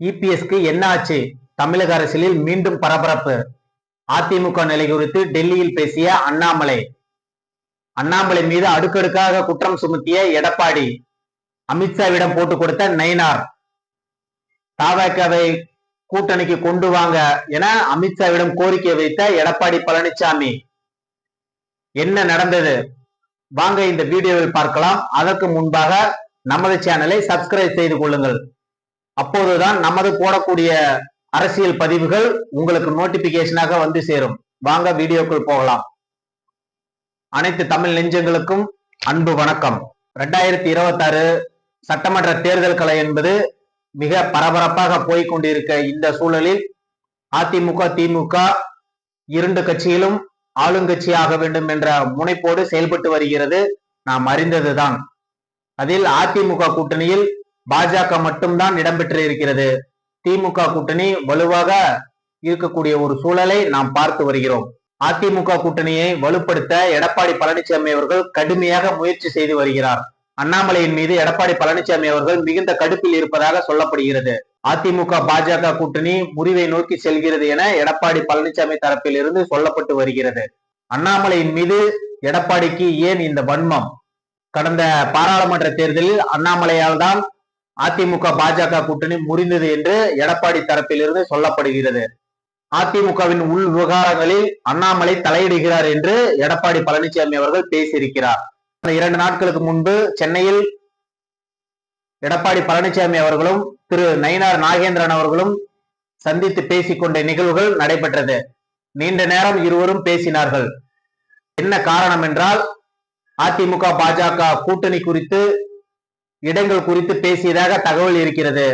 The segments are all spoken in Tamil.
இபிஎஸ்க்கு என்ன ஆச்சு? தமிழக அரசியலில் மீண்டும் பரபரப்பு. அதிமுக நிலை குறித்து டெல்லியில் பேசிய அண்ணாமலை. அண்ணாமலை மீது அடுக்கடுக்காக குற்றம் சுமத்திய எடப்பாடி. அமித்ஷாவிடம் போட்டு கொடுத்த நயினார். தாவகவை கூட்டணிக்கு கொண்டு வாங்க என அமித்ஷாவிடம் கோரிக்கை வைத்த எடப்பாடி பழனிசாமி என்ன நடந்தது? வாங்க இந்த வீடியோவில் பார்க்கலாம். அதற்கு முன்பாக நமது சேனலை சப்ஸ்கிரைப் செய்து கொள்ளுங்கள். அப்போதுதான் நமது போடக்கூடிய அரசியல் பதிவுகள் உங்களுக்கு நோட்டிபிகேஷனாக வந்து சேரும். வாங்க வீடியோக்குள் போகலாம். அனைத்து தமிழ் நெஞ்சங்களுக்கும் அன்பு வணக்கம். ரெண்டாயிரத்தி இருபத்தாறு சட்டமன்ற தேர்தல் கலை என்பது மிக பரபரப்பாக போய்கொண்டிருக்க இந்த சூழலில் அதிமுக திமுக இரண்டு கட்சியிலும் ஆளுங்கட்சி ஆக வேண்டும் என்ற முனைப்போடு செயல்பட்டு வருகிறது. நாம் அறிந்ததுதான். அதில் அதிமுக கூட்டணியில் பாஜக மட்டும்தான் இடம்பெற்று இருக்கிறது. திமுக கூட்டணி வலுவாக இருக்கக்கூடிய ஒரு சூழலை நாம் பார்த்து வருகிறோம். அதிமுக கூட்டணியை வலுப்படுத்த எடப்பாடி பழனிசாமி அவர்கள் கடுமையாக முயற்சி செய்து வருகிறார். அண்ணாமலையின் மீது எடப்பாடி பழனிசாமி அவர்கள் மிகுந்த கடுப்பில் இருப்பதாக சொல்லப்படுகிறது. அதிமுக பாஜக கூட்டணி முறிவை நோக்கி செல்கிறது என எடப்பாடி பழனிசாமி தரப்பில் இருந்து சொல்லப்பட்டு வருகிறது. அண்ணாமலையின் மீது எடப்பாடிக்கு ஏன் இந்த வன்மம்? கடந்த பாராளுமன்ற தேர்தலில் அண்ணாமலையால் தான் அதிமுக பாஜக கூட்டணி முறிந்தது என்று எடப்பாடி தரப்பிலிருந்து சொல்லப்படுகிறது. அதிமுகவின் உள் விவகாரங்களில் அண்ணாமலை தலையிடுகிறார் என்று எடப்பாடி பழனிசாமி அவர்கள் பேசியிருக்கிறார். இரண்டு நாட்களுக்கு முன்பு சென்னையில் எடப்பாடி பழனிசாமி அவர்களும் திரு நயினார் நாகேந்திரன் அவர்களும் சந்தித்து பேசிக்கொண்ட நிகழ்வுகள் நடைபெற்றது. நீண்ட நேரம் இருவரும் பேசினார்கள். என்ன காரணம் என்றால் அதிமுக பாஜக கூட்டணி குறித்து இடங்கள் குறித்து பேசியதாக தகவல் இருக்கிறது.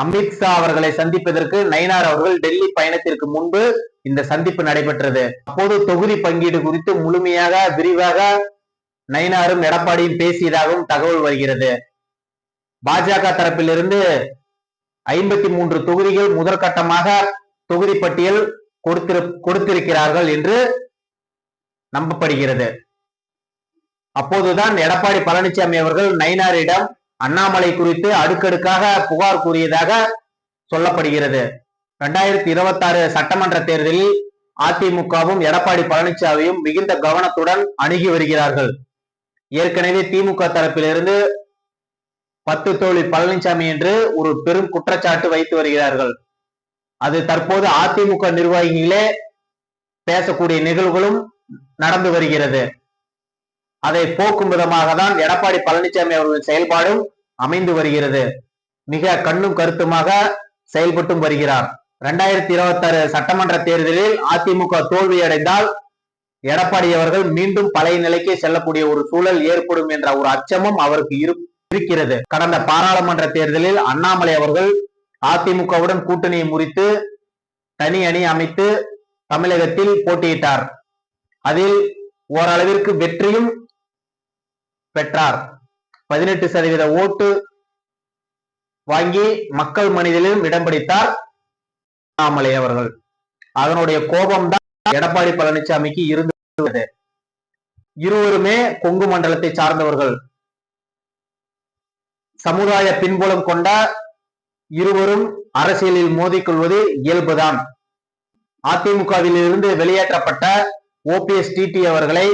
அமித்ஷா அவர்களை சந்திப்பதற்கு நயினார் அவர்கள் டெல்லி பயணத்திற்கு முன்பு இந்த சந்திப்பு நடைபெற்றது. அப்போது தொகுதி பங்கீடு குறித்து முழுமையாக விரிவாக நயினாரும் எடப்பாடியும் பேசியதாகவும் தகவல் வருகிறது. பாஜக தரப்பிலிருந்து ஐம்பத்தி மூன்று தொகுதிகள் முதற்கட்டமாக தொகுதி பட்டியல் கொடுத்திரு கொடுத்திருக்கிறார்கள் என்று நம்பப்படுகிறது. அப்போதுதான் எடப்பாடி பழனிசாமி அவர்கள் நயினாரிடம் அண்ணாமலை குறித்து அடுக்கடுக்காக புகார் கூறியதாக சொல்லப்படுகிறது. இரண்டாயிரத்தி இருபத்தி ஆறு சட்டமன்ற தேர்தலில் அதிமுகவும் எடப்பாடி பழனிசாமியும் மிகுந்த கவனத்துடன் அணுகி வருகிறார்கள். ஏற்கனவே திமுக தரப்பிலிருந்து பத்து தோழி பழனிசாமி என்று ஒரு பெரும் குற்றச்சாட்டு வைத்து வருகிறார்கள். அது தற்போது அதிமுக நிர்வாகிகளே பேசக்கூடிய நிகழ்வுகளும் நடந்து வருகிறது. அதை போக்கும் விதமாக தான் எடப்பாடி பழனிசாமி அவர்களின் செயல்பாடும் அமைந்து வருகிறது. மிக கண்ணும் கருத்துமாக செயல்பட்டும் வருகிறார். இரண்டாயிரத்தி இருபத்தி ஆறு சட்டமன்ற தேர்தலில் அதிமுக தோல்வியடைந்தால் எடப்பாடி அவர்கள் மீண்டும் பழைய நிலைக்கு செல்லக்கூடிய ஒரு சூழல் ஏற்படும் என்ற ஒரு அச்சமும் அவருக்கு இருக்கிறது. கடந்த பாராளுமன்ற தேர்தலில் அண்ணாமலை அவர்கள் அதிமுகவுடன் கூட்டணியை முறித்து தனி அணி அமைத்து தமிழகத்தில் போட்டியிட்டார். அதில் ஓரளவிற்கு வெற்றியும் பெற்றார். பதினெட்டு சதவீத ஓட்டு வாங்கி மக்கள் மனிதனிலும் இடம் பிடித்தார் அண்ணாமலை அவர்கள். அதனுடைய கோபம் தான் எடப்பாடி பழனிசாமிக்கு இருந்தது. இருவருமே கொங்கு மண்டலத்தை சார்ந்தவர்கள். சமுதாய பின்புலம் கொண்ட இருவரும் அரசியலில் மோதிக்கொள்வது இயல்புதான். அதிமுகவில் இருந்து வெளியேற்றப்பட்ட ஓபிஎஸ் டிடி அவர்களை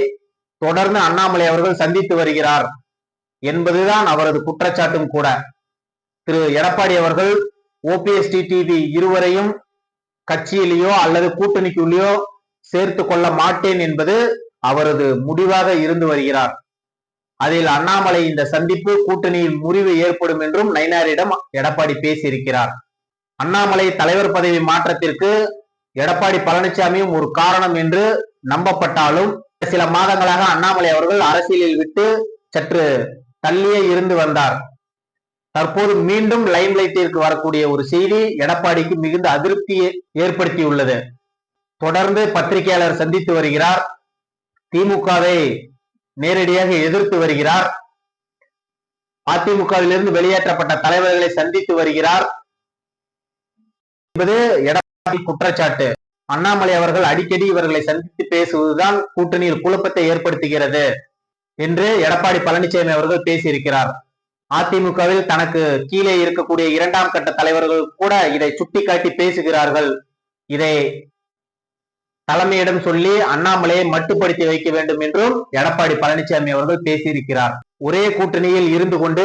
தொடர்ந்து அண்ணாமலை அவர்கள் சந்தித்து வருகிறார் என்பதுதான் அவரது குற்றச்சாட்டும் கூட. திரு. எடப்பாடி அவர்கள் ஓபிஎஸ் இருவரையும் கட்சியிலேயோ அல்லது கூட்டணிக்குள்ளேயோ சேர்த்து கொள்ள மாட்டேன் என்பது அவரது முடிவாக இருந்து வருகிறார். அதில் அண்ணாமலை இந்த சந்திப்பு கூட்டணியில் முறிவு ஏற்படும் என்றும் நயினாரிடம் எடப்பாடி பேசியிருக்கிறார். அண்ணாமலை தலைவர் பதவி மாற்றத்திற்கு எடப்பாடி பழனிசாமியும் ஒரு காரணம் என்று நம்பப்பட்டாலும் சில மாதங்களாக அண்ணாமலை அவர்கள் அரசியலில் விட்டு சற்று தள்ளியே இருந்து வந்தார். தற்போது மீண்டும் லைம் லைட்டிற்கு வரக்கூடிய ஒரு செய்தி எடப்பாடிக்கு மிகுந்த அதிருப்தியை ஏற்படுத்தியுள்ளது. தொடர்ந்து பத்திரிகையாளர் சந்தித்து வருகிறார். திமுகவை நேரடியாக எதிர்த்து வருகிறார். அதிமுகவிலிருந்து வெளியேற்றப்பட்ட தலைவர்களை சந்தித்து வருகிறார். என்பது எடப்பாடி குற்றச்சாட்டு. அண்ணாமலை அவர்கள் அடிக்கடி இவர்களை சந்தித்து பேசுவதுதான் கூட்டணியில் குழப்பத்தை ஏற்படுத்துகிறது என்று எடப்பாடி பழனிசாமி அவர்கள் பேசியிருக்கிறார். அதிமுகவில் தனக்கு கீழே இருக்கக்கூடிய இரண்டாம் கட்ட தலைவர்கள் கூட இதை சுட்டிக்காட்டி பேசுகிறார்கள். இதை தலைமையிடம் சொல்லி அண்ணாமலையை மட்டுப்படுத்தி வைக்க வேண்டும் என்றும் எடப்பாடி பழனிசாமி அவர்கள் பேசியிருக்கிறார். ஒரே கூட்டணியில் இருந்து கொண்டு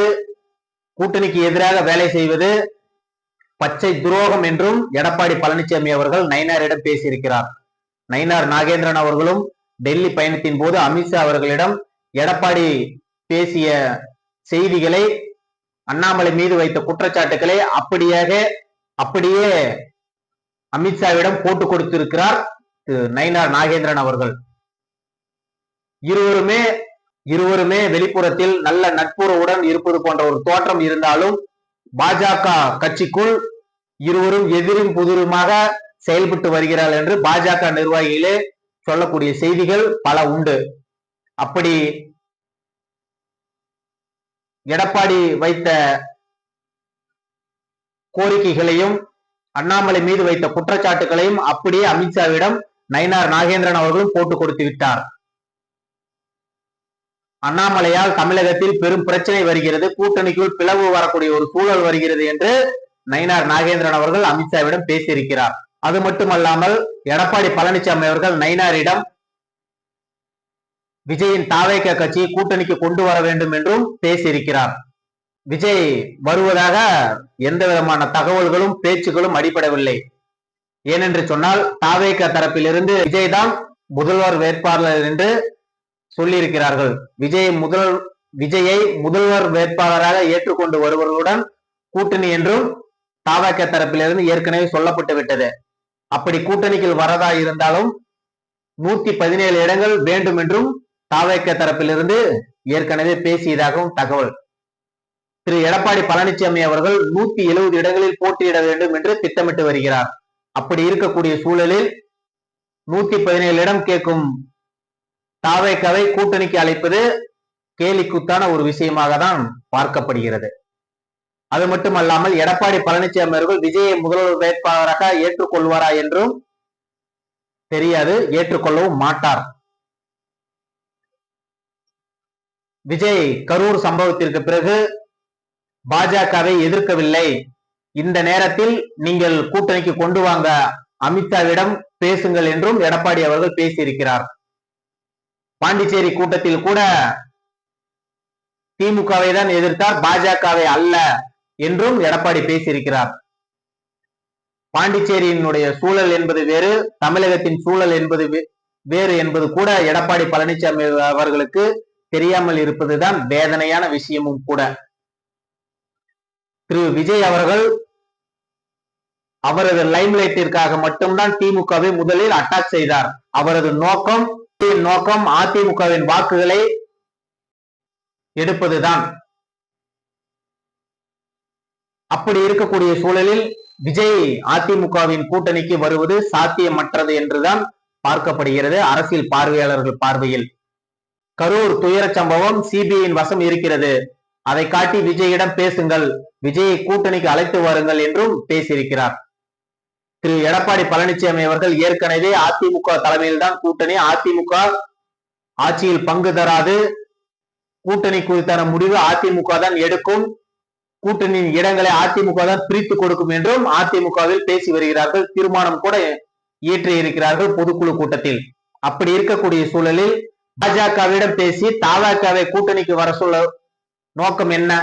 கூட்டணிக்கு எதிராக வேலை செய்வது பச்சை துரோகம் என்றும் எடப்பாடி பழனிசாமி அவர்கள் நயினாரிடம் பேசியிருக்கிறார். நயினார் நாகேந்திரன் அவர்களும் டெல்லி பயணத்தின் போது அமித்ஷா அவர்களிடம் எடப்பாடி பேசிய செய்திகளை அண்ணாமலை மீது வைத்த குற்றச்சாட்டுகளை அப்படியாக அப்படியே அமித்ஷாவிடம் போட்டு கொடுத்திருக்கிறார் திரு நயினார் நாகேந்திரன் அவர்கள். இருவருமே இருவருமே வெளிப்புறத்தில் நல்ல நட்புறவுடன் இருப்பது போன்ற ஒரு தோற்றம் இருந்தாலும் பாஜக கட்சிக்குள் இருவரும் எதிரும் புதிருமாக செயல்பட்டு வருகிறார்கள் என்று பாஜக நிர்வாகிகளே சொல்லக்கூடிய செய்திகள் பல உண்டு. அப்படி எடப்பாடி வைத்த கோரிக்கைகளையும் அண்ணாமலை மீது வைத்த குற்றச்சாட்டுகளையும் அப்படியே அமித்ஷாவிடம் நயினார் நாகேந்திரன் அவர்களும் போட்டு கொடுத்து விட்டார். அண்ணாமலையால் தமிழகத்தில் பெரும் பிரச்சனை வருகிறது. கூட்டணிக்குள் பிளவு வரக்கூடிய ஒரு சூழல் வருகிறது என்று நயினார் நாகேந்திரன் அவர்கள் அமித்ஷாவிடம் பேசியிருக்கிறார். அது மட்டுமல்லாமல் எடப்பாடி பழனிசாமி அவர்கள் நயினாரிடம் விஜயின் தாவேக்க கட்சியை கூட்டணிக்கு கொண்டு வர வேண்டும் என்றும் பேசியிருக்கிறார். விஜய் வருவதாக எந்த விதமான தகவல்களும் பேச்சுகளும் அடிபடவில்லை. ஏனென்று சொன்னால் தாவேக்க தரப்பிலிருந்து விஜய் தான் முதல்வர் வேட்பாளர் என்று சொல்லியிருக்கிறார்கள். விஜய் முதல் விஜயை முதல்வர் வேட்பாளராக ஏற்றுக்கொண்டு வருவர்களுடன் கூட்டணி என்றும் தாவேக்க தரப்பிலிருந்து ஏற்கனவே சொல்லப்பட்டு விட்டது. அப்படி கூட்டணிக்கு வரதா இருந்தாலும் நூத்தி பதினேழு இடங்கள் வேண்டும் என்றும் தாவேக்க தரப்பிலிருந்து ஏற்கனவே பேசியதாகவும் தகவல். திரு எடப்பாடி பழனிசாமி அவர்கள் நூத்தி எழுபது இடங்களில் போட்டியிட வேண்டும் என்று திட்டமிட்டு வருகிறார். அப்படி இருக்கக்கூடிய சூழலில் நூத்தி பதினேழு இடம் கேட்கும் தாவேக்காவை கூட்டணிக்கு அழைப்பது கேலிக்குத்தான ஒரு விஷயமாக தான் பார்க்கப்படுகிறது. அது மட்டுமல்லாமல் எடப்பாடி பழனிசாமி அவர்கள் விஜயை முதல்வர் வேட்பாளராக ஏற்றுக்கொள்வாரா என்றும் தெரியாது ஏற்றுக்கொள்ளவும் மாட்டார். விஜய் கரூர் சம்பவத்திற்கு பிறகு பாஜகவை எதிர்க்கவில்லை. இந்த நேரத்தில் நீங்கள் கூட்டணிக்கு கொண்டு வாங்க அமித்ஷாவிடம் பேசுங்கள் என்றும் எடப்பாடி அவர்கள் பேசியிருக்கிறார். பாண்டிச்சேரி கூட்டத்தில் கூட திமுகவை தான் எதிர்த்தார் பாஜகவை அல்ல என்றும் எடப்பாடி பேசியிருக்கிறார். பாண்டிச்சேரியினுடைய சூழல் என்பது வேறு தமிழகத்தின் சூழல் என்பது வேறு என்பது கூட எடப்பாடி பழனிசாமி அவர்களுக்கு தெரியாமல் இருப்பதுதான் வேதனையான விஷயமும் கூட. திரு விஜய் அவர்கள் அவரது லைம்லைட்டிற்காக மட்டும்தான் திமுகவை முதலில் அட்டாக் செய்தார். அவரது நோக்கம் நோக்கம் அதிமுகவின் வாக்குகளை எடுப்பதுதான். அப்படி இருக்கக்கூடிய சூழலில் விஜய் அதிமுகவின் கூட்டணிக்கு வருவது சாத்தியமற்றது என்றுதான் பார்க்கப்படுகிறது அரசியல் பார்வையாளர்கள் பார்வையில். கரூர் துயர சம்பவம் சிபிஐயின் வசம் இருக்கிறது. அதை காட்டி விஜயிடம் பேசுங்கள். விஜயை கூட்டணிக்கு அழைத்து வாருங்கள் என்றும் பேசியிருக்கிறார். திரு எடப்பாடி பழனிசாமி அவர்கள் ஏற்கனவே அதிமுக தலைமையில் தான் கூட்டணி. அதிமுக ஆட்சியில் பங்கு தராது. கூட்டணி குறித்தான முடிவு அதிமுக தான் எடுக்கும். கூட்டணியின் இடங்களை அதிமுக தான் பிரித்து கொடுக்கும் என்றும் அதிமுகவில் பேசி வருகிறார்கள். தீர்மானம் கூட இயற்றி இருக்கிறார்கள் பொதுக்குழு கூட்டத்தில். அப்படி இருக்கக்கூடிய சூழலில் பாஜகவிடம் பேசி தாவாக்காவை கூட்டணிக்கு வர சொல்ல நோக்கம் என்ன?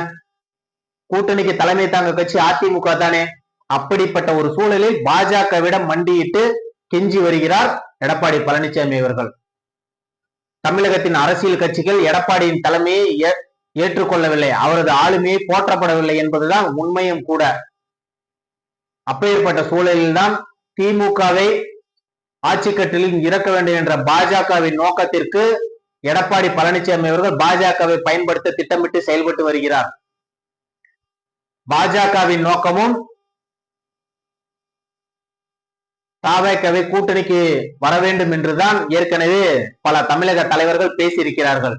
கூட்டணிக்கு தலைமை தாங்க கட்சி அதிமுக தானே? அப்படிப்பட்ட ஒரு சூழலில் பாஜகவிடம் மண்டியிட்டு கெஞ்சி வருகிறார் எடப்பாடி பழனிசாமி அவர்கள். தமிழகத்தின் அரசியல் கட்சிகள் எடப்பாடியின் தலைமையை ஏற்றுக்கொள்ளவில்லை. அவரது ஆளுமையை போற்றப்படவில்லை என்பதுதான் உண்மையும் கூட. அப்பேற்பட்ட சூழலில்தான் திமுகவை ஆட்சி கட்டிலில் இறக்க வேண்டும் என்ற பாஜகவின் நோக்கத்திற்கு எடப்பாடி பழனிசாமி அவர்கள் பாஜகவை பயன்படுத்த திட்டமிட்டு செயல்பட்டு வருகிறார். பாஜகவின் நோக்கமும் தாவேக்கவை கூட்டணிக்கு வர வேண்டும் என்றுதான் ஏற்கனவே பல தமிழக தலைவர்கள் பேசியிருக்கிறார்கள்.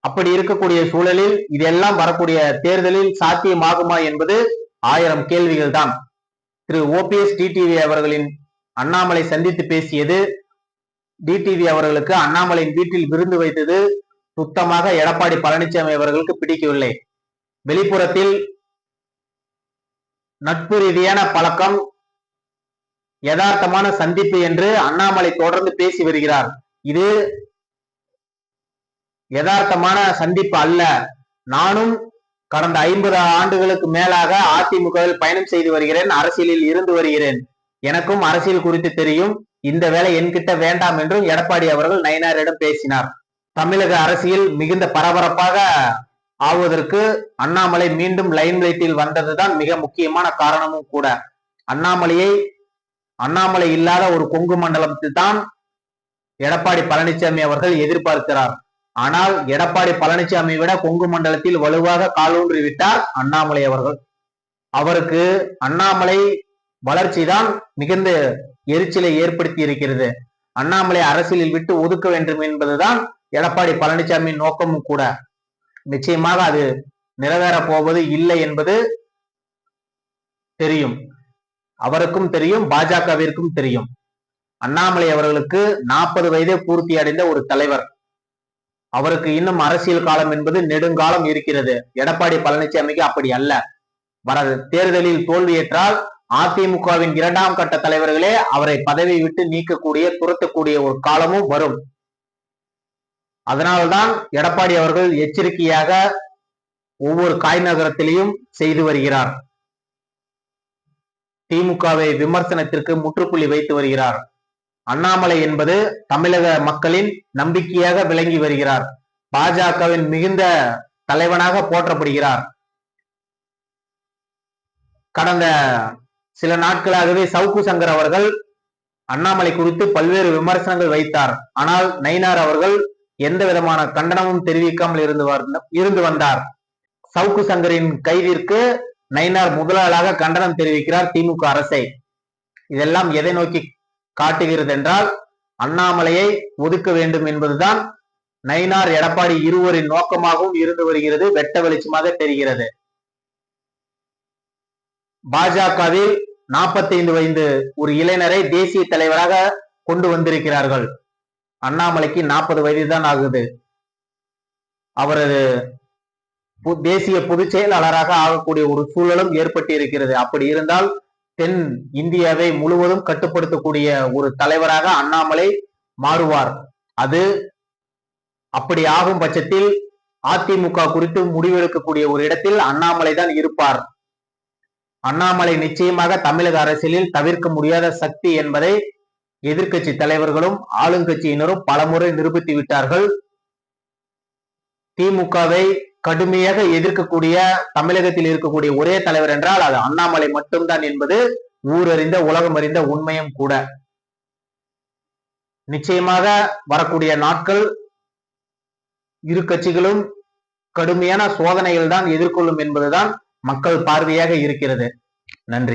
அப்படி இருக்கக்கூடிய சூழலில் இதெல்லாம் வரக்கூடிய தேர்தலில் சாத்தியமாகுமா என்பது ஆயிரம் கேள்விகள் தான். திரு. ஓபிஎஸ் டிடிவி அவர்களின் அண்ணாமலை சந்தித்து பேசியது டிடிவி அவர்களுக்கு அண்ணாமலையின் வீட்டில் விருந்து வைத்தது சுத்தமாக எடப்பாடி பழனிசாமி அவர்களுக்கு பிடிக்கவில்லை. வெளிப்புறத்தில் நட்பு ரீதியான பழக்கம் யதார்த்தமான சந்திப்பு என்று அண்ணாமலை தொடர்ந்து பேசி வருகிறார். இது யதார்த்தமான சந்திப்பு அல்ல. நானும் கடந்த ஐம்பது ஆண்டுகளுக்கு மேலாக அதிமுகவில் பயணம் செய்து வருகிறேன் அரசியலில் இருந்து வருகிறேன். எனக்கும் அரசியல் குறித்து தெரியும். இந்த வேலை என்கிட்ட வேண்டாம் என்றும் எடப்பாடி அவர்கள் நயினாரிடம் பேசினார். தமிழக அரசியல் மிகுந்த பரபரப்பாக ஆவதற்கு அண்ணாமலை மீண்டும் லைன் லைட்டில் வந்ததுதான் மிக முக்கியமான காரணமும் கூட. அண்ணாமலையை அண்ணாமலை இல்லாத ஒரு கொங்கு மண்டலத்தில் தான் எடப்பாடி பழனிசாமி அவர்கள் எதிர்பார்க்கிறார். ஆனால் எடப்பாடி பழனிசாமி விட கொங்கு மண்டலத்தில் வலுவாக காலூன்றி விட்டார் அண்ணாமலை அவர்கள். அவருக்கு அண்ணாமலை வளர்ச்சி தான் மிகுந்த எரிச்சலை ஏற்படுத்தி இருக்கிறது. அண்ணாமலை அரசியலில் விட்டு ஒதுக்க வேண்டும் என்பதுதான் எடப்பாடி பழனிசாமியின் நோக்கமும் கூட. நிச்சயமாக அது நிறைவேறப் போவது இல்லை என்பது தெரியும். அவருக்கும் தெரியும் பாஜகவிற்கும் தெரியும். அண்ணாமலை அவர்களுக்கு நாற்பது வயதே பூர்த்தி அடைந்த ஒரு தலைவர். அவருக்கு இன்னும் அரசியல் காலம் என்பது நெடுங்காலம் இருக்கிறது. எடப்பாடி பழனிசாமிக்கு அப்படி அல்ல. வர தேர்தலில் தோல்வியேற்றால் அதிமுகவின் இரண்டாம் கட்ட தலைவர்களே அவரை பதவி விட்டு நீக்கக்கூடிய துரத்தக்கூடிய ஒரு காலமும் வரும். அதனால்தான் எடப்பாடி அவர்கள் எச்சரிக்கையாக ஒவ்வொரு காய் நகரத்திலையும் செய்து வருகிறார். திமுகவை விமர்சனத்திற்கு முற்றுப்புள்ளி வைத்து வருகிறார். அண்ணாமலை என்பது தமிழக மக்களின் நம்பிக்கையாக விளங்கி வருகிறார். பாஜகவின் மிகுந்த தலைவனாக போற்றப்படுகிறார். கடந்த சில நாட்களாகவே சவுக்கு சங்கர் அவர்கள் அண்ணாமலை குறித்து பல்வேறு விமர்சனங்கள் வைத்தார். ஆனால் நயினார் அவர்கள் எந்த விதமான கண்டனமும் தெரிவிக்காமல் இருந்து இருந்து வந்தார். சவுக்கு சங்கரின் கைதிற்கு நயினார் முதலாளாக கண்டனம் தெரிவிக்கிறார் திமுக அரசை. இதெல்லாம் எதை நோக்கி காட்டுகிறது என்றால் அண்ணாமலையை ஒதுக்க வேண்டும் என்பதுதான் நயினார் எடப்பாடி இருவரின் நோக்கமாகவும் இருந்து வருகிறது வெட்ட வெளிச்சமாக தெரிகிறது. பாஜகவில் நாற்பத்தைந்து வயது ஒரு இளைஞரை தேசிய தலைவராக கொண்டு வந்திருக்கிறார்கள். அண்ணாமலைக்கு நாற்பது வயது தான் ஆகுது. அவரது தேசிய பொதுச் செயலாளராக ஆகக்கூடிய ஒரு சூழலும் ஏற்பட்டு இருக்கிறது அப்படி இருந்தால் தென் இந்தியாவை முழுவதும் கட்டுப்படுத்தக்கூடிய ஒரு தலைவராக அண்ணாமலை மாறுவார். அது அப்படி ஆகும் பட்சத்தில் அதிமுக குறித்து முடிவெடுக்கக்கூடிய ஒரு இடத்தில் அண்ணாமலை தான் இருப்பார். அண்ணாமலை நிச்சயமாக தமிழக அரசியலில் தவிர்க்க முடியாத சக்தி என்பதை எதிர்கட்சி தலைவர்களும் ஆளுங்கட்சியினரும் பலமுறை நிரூபித்து விட்டார்கள். திமுகவை கடுமையாக எதிர்க்கக்கூடிய தமிழகத்தில் இருக்கக்கூடிய ஒரே தலைவர் என்றால் அது அண்ணாமலை மட்டும்தான் என்பது ஊரறிந்த உலகம் அறிந்த உண்மையும் கூட. நிச்சயமாக வரக்கூடிய நாட்கள் இரு கட்சிகளும் கடுமையான சோதனைகள் தான் எதிர்கொள்ளும் என்பதுதான் மக்கள் பார்வையாக இருக்கிறது. நன்றி.